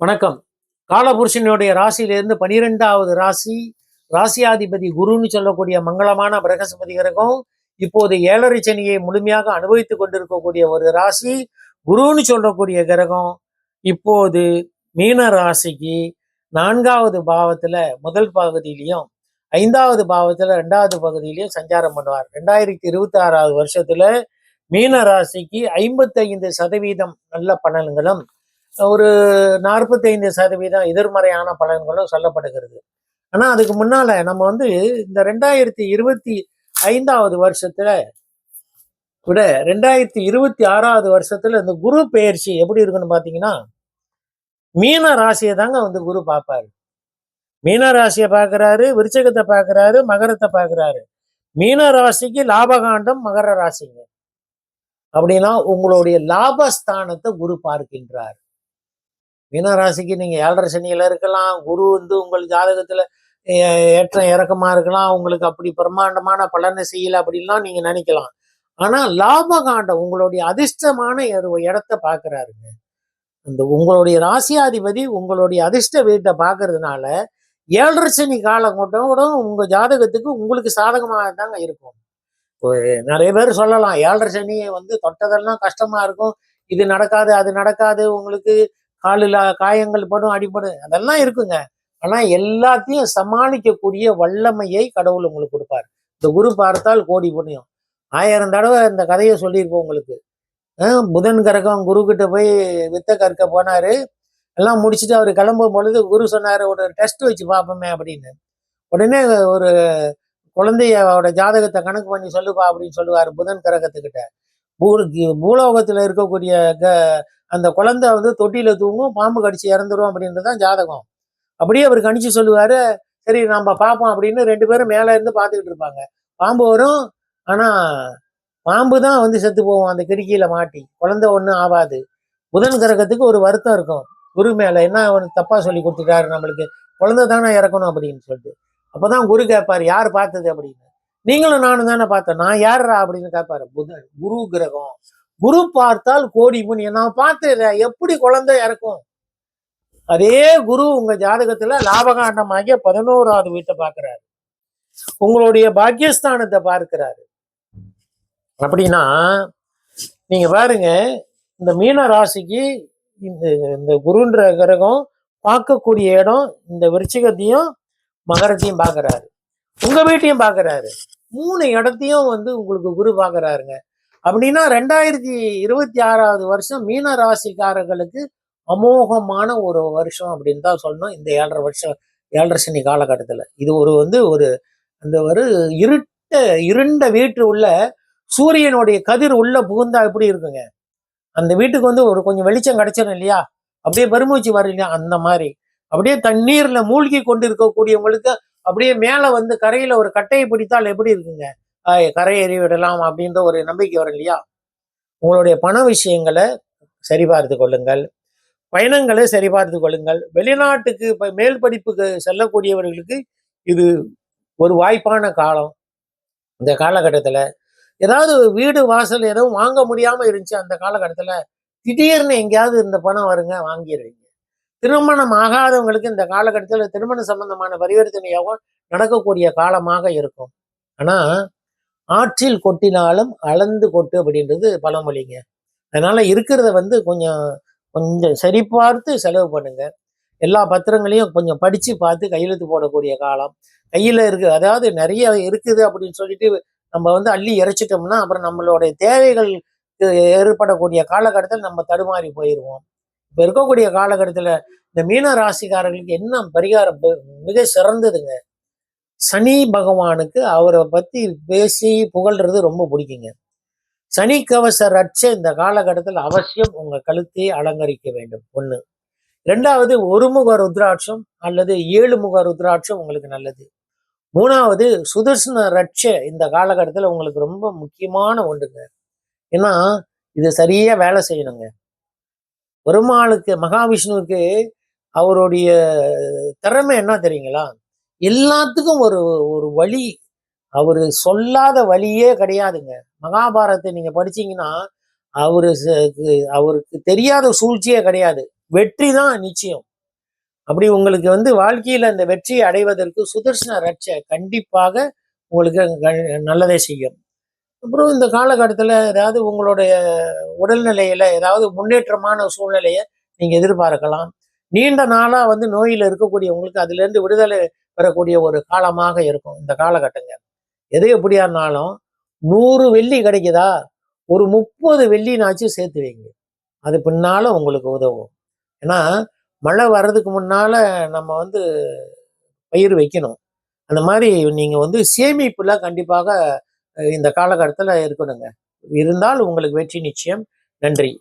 வணக்கம். காலபுருஷனுடைய ராசியிலிருந்து பனிரெண்டாவது ராசி ராசியாதிபதி குருன்னு சொல்லக்கூடிய மங்களமான பிரகஸ்பதி கிரகம் இப்போது ஏழரை சனியை முழுமையாக அனுபவித்துக் கொண்டிருக்கக்கூடிய ஒரு ராசி குருன்னு சொல்லக்கூடிய கிரகம் இப்போது மீன ராசிக்கு நான்காவது பாவத்துல முதல் பகுதியிலையும் ஐந்தாவது பாவத்துல ரெண்டாவது பகுதியிலையும் சஞ்சாரம் பண்ணுவார். ரெண்டாயிரத்தி இருபத்தி ஆறாவது வருஷத்துல மீன ராசிக்கு ஐம்பத்தைந்து சதவீதம் நல்ல பலன்களும் ஒரு நாற்பத்தைந்து சதவீதம் எதிர்மறையான பலன்களும் சொல்லப்படுகிறது. ஆனா அதுக்கு முன்னால நம்ம வந்து இந்த ரெண்டாயிரத்தி இருபத்தி ஐந்தாவது வருஷத்துல விட ரெண்டாயிரத்தி இருபத்தி ஆறாவது வருஷத்துல இந்த குரு பெயர்ச்சி எப்படி இருக்குன்னு பார்த்தீங்கன்னா மீன ராசியை தாங்க வந்து குரு பார்ப்பாரு மீன ராசியை பார்க்குறாரு விருச்சகத்தை பார்க்கறாரு மகரத்தை பார்க்கறாரு மீன ராசிக்கு லாபகாண்டம் மகர ராசிங்க. அப்படின்னா உங்களுடைய லாபஸ்தானத்தை குரு பார்க்கின்றார். மீனராசிக்கு நீங்க ஏழரை சனியில் இருக்கலாம் குரு வந்து உங்கள் ஜாதகத்துல ஏ- ஏற்றம் இறக்கமா இருக்கலாம் உங்களுக்கு அப்படி பிரம்மாண்டமான பலனை செய்யல அப்படின்லாம் நீங்க நினைக்கலாம். ஆனா லாபகாண்டம் உங்களுடைய அதிர்ஷ்டமான ஒரு இடத்த பார்க்குறாருங்க இந்த உங்களுடைய ராசியாதிபதி உங்களுடைய அதிர்ஷ்ட வீட்டை பார்க்கறதுனால ஏழரை சனி காலகட்டம் கூட உங்க ஜாதகத்துக்கு உங்களுக்கு சாதகமாக தாங்க இருக்கும். இப்போ நிறைய பேர் சொல்லலாம் ஏழரை சனியை வந்து தொட்டதெல்லாம் கஷ்டமா இருக்கும். இது நடக்காது அது நடக்காது உங்களுக்கு காலில் காயங்கள் படும் அடிபடும் அதெல்லாம் இருக்குங்க. ஆனால் எல்லாத்தையும் சமாளிக்கக்கூடிய வல்லமையை கடவுள் உங்களுக்கு கொடுப்பார். இந்த குரு பார்த்தால் கோடி புண்ணியம். ஆயிரம் தடவை இந்த கதையை சொல்லியிருப்போம் உங்களுக்கு. புதன் கரகம் குரு கிட்ட போய் வித்த கற்க போனாரு. எல்லாம் முடிச்சுட்டு அவர் கிளம்பும் பொழுது குரு சொன்னார் ஒரு டெஸ்ட் வச்சு பார்ப்போமே அப்படின்னு. உடனே ஒரு குழந்தையோட ஜாதகத்தை கணக்கு பண்ணி சொல்லுப்பா அப்படின்னு சொல்லுவார் புதன் கிரகத்துக்கிட்ட. பூ பூலோகத்தில் இருக்கக்கூடிய க- அந்த குழந்தை வந்து தொட்டியில் தூங்கும் பாம்பு கடிச்சு இறந்துடும் அப்படின்றது தான் ஜாதகம். அப்படியே அவர் கணிச்சு சொல்லுவாரு சரி நம்ம பார்ப்போம் அப்படின்னு ரெண்டு பேரும் மேலே இருந்து பார்த்துக்கிட்டு இருப்பாங்க. பாம்பு வரும் ஆனா பாம்பு தான் வந்து செத்து போகும் அந்த கிடுக்கியில மாட்டி. குழந்தை ஒன்றும் ஆகாது புதன் கிரகத்துக்கு ஒரு வருத்தம் இருக்கும். குரு மேலே என்ன அவன் தப்பாக சொல்லி கொடுத்துட்டாரு நம்மளுக்கு? குழந்தை தானே இறக்கணும் அப்படின்னு சொல்லிட்டு. அப்பதான் குரு கேட்பார் யார் பார்த்தது அப்படின்னு? நீங்களும் நானும் தானே பார்த்தேன் நான் யாருடா அப்படின்னு கேட்பாரு புதன் குரு கிரகம். குரு பார்த்தால் கோடி புண்ணியம் நான் பார்த்தேன் எப்படி குழந்தை இறக்கும்? அதே குரு உங்க ஜாதகத்துல லாபகாண்டமாகிய பதினோராவது வீட்டை பார்க்கிறாரு. உங்களுடைய பாக்கியஸ்தானத்தை பார்க்கிறாரு. அப்படின்னா நீங்க பாருங்க இந்த மீன ராசிக்கு இந்த இந்த குருன்ற கிரகம் பார்க்கக்கூடிய இடம் இந்த விருச்சிகத்தையும் மகரத்தையும் பார்க்கறாரு. உங்க வீட்டையும் பார்க்கறாரு. மூணு இடத்தையும் வந்து உங்களுக்கு குரு பார்க்குறாருங்க அப்படின்னா ரெண்டாயிரத்தி இருபத்தி ஆறாவது வருஷம் மீன ராசிக்காரர்களுக்கு அமோகமான ஒரு வருஷம் அப்படின்னு தான் சொல்லணும் இந்த ஏழரை வருஷம் ஏழரை சனி காலகட்டத்தில். இது ஒரு வந்து ஒரு அந்த ஒரு இருட்ட இருண்ட வீட்டு உள்ள சூரியனுடைய கதிர் உள்ள புகுந்தா எப்படி இருக்குங்க? அந்த வீட்டுக்கு வந்து ஒரு கொஞ்சம் வெளிச்சம் கிடைச்சிடும் இல்லையா? அப்படியே பெருமூச்சு வரலையா இல்லையா? அந்த மாதிரி. அப்படியே தண்ணீர்ல மூழ்கி கொண்டு இருக்கக்கூடியவங்களுக்கு அப்படியே மேலே வந்து கரையில் ஒரு கட்டையை பிடித்தால் எப்படி இருக்குங்க? ஆய், கரையேறி விடலாம் அப்படின்ற ஒரு நம்பிக்கை வரும் இல்லையா? உங்களுடைய பண விஷயங்களை சரிபார்த்து கொள்ளுங்கள். பயணங்களை சரிபார்த்து கொள்ளுங்கள். வெளிநாட்டுக்கு இப்போ மேல் படிப்புக்கு செல்லக்கூடியவர்களுக்கு இது ஒரு வாய்ப்பான காலம். இந்த காலகட்டத்தில் ஏதாவது வீடு வாசல் எதுவும் வாங்க முடியாமல் இருந்துச்சு அந்த காலகட்டத்தில் திடீர்னு எங்கேயாவது இந்த பணம் வருங்க வாங்கிடுவீங்க. திருமணம் ஆகாதவங்களுக்கு இந்த காலகட்டத்தில் திருமண சம்பந்தமான பரிவர்த்தனையாகவும் நடக்கக்கூடிய காலமாக இருக்கும். ஆனால் ஆற்றில் கொட்டினாலும் அளந்து கொட்டு அப்படின்றது பழமொழிங்க. அதனால இருக்கிறத வந்து கொஞ்சம் கொஞ்சம் சரி பார்த்து செலவு பண்ணுங்க. எல்லா பத்திரங்களையும் கொஞ்சம் படிச்சு பார்த்து கையெழுத்து போடக்கூடிய காலம். கையில் இருக்கு அதாவது நிறைய இருக்குது அப்படின்னு சொல்லிட்டு நம்ம வந்து அள்ளி இறைச்சிட்டோம்னா அப்புறம் நம்மளுடைய தேவைகள் ஏற்படக்கூடிய காலகட்டத்தில் நம்ம தடுமாறி போயிடுவோம் இப்ப இருக்கக்கூடிய காலகட்டத்துல இந்த மீன ராசிக்காரர்களுக்கு என்ன பரிகாரம்? மிக சிறந்ததுங்க. சனி பகவானுக்கு அவரை பத்தி பேசி புகழ்றது ரொம்ப பிடிக்குங்க. சனி கவச ரட்ச இந்த காலகட்டத்தில் அவசியம் உங்க கழுத்தை அலங்கரிக்க வேண்டும். ஒண்ணு. ரெண்டாவது ஒருமுக ருத்ராட்சம் அல்லது ஏழு முக ருத்ராட்சம் உங்களுக்கு நல்லது. மூணாவது சுதர்சன ரட்ச இந்த காலகட்டத்தில் உங்களுக்கு ரொம்ப முக்கியமான ஒன்றுங்க. ஏன்னா இது சரியா வேலை செய்யணுங்க. பெருமாளுக்கு மகாவிஷ்ணுவுக்கு அவருடைய திறமை என்ன தெரியுங்களா? எல்லாத்துக்கும் ஒரு ஒரு வழி. அவரு சொல்லாத வழியே கிடையாதுங்க. மகாபாரதத்தை நீங்க படிச்சீங்கன்னா அவரு அவருக்கு தெரியாத சூழ்ச்சியே கிடையாது. வெற்றி தான் நிச்சயம். அப்படி உங்களுக்கு வந்து வாழ்க்கையில அந்த வெற்றியை அடைவதற்கு சுதர்சன ரட்சை கண்டிப்பாக உங்களுக்கு நல்லதே செய்யும். அப்புறம் இந்த காலகட்டத்தில் ஏதாவது உங்களுடைய உடல்நிலையில் ஏதாவது முன்னேற்றமான சூழ்நிலையை நீங்கள் எதிர்பார்க்கலாம். நீண்ட நாளாக வந்து நோயில் இருக்கக்கூடியவங்களுக்கு அதுலேருந்து விடுதலை பெறக்கூடிய ஒரு காலமாக இருக்கும் இந்த காலகட்டங்க. எது எப்படியா இருந்தாலும் நூறு வெள்ளி கிடைக்குதா? ஒரு முப்பது வெள்ளினாச்சும் சேர்த்து வைங்க. அது பின்னால் உங்களுக்கு உதவும். ஏன்னா மழை வர்றதுக்கு முன்னால் நம்ம வந்து பயிர் வைக்கணும். அந்த மாதிரி நீங்கள் வந்து சேமிப்புலாம் கண்டிப்பாக இந்த காலகட்டத்தில் இருக்கணுங்க. இருந்தால் உங்களுக்கு வெற்றி நிச்சயம். நன்றி.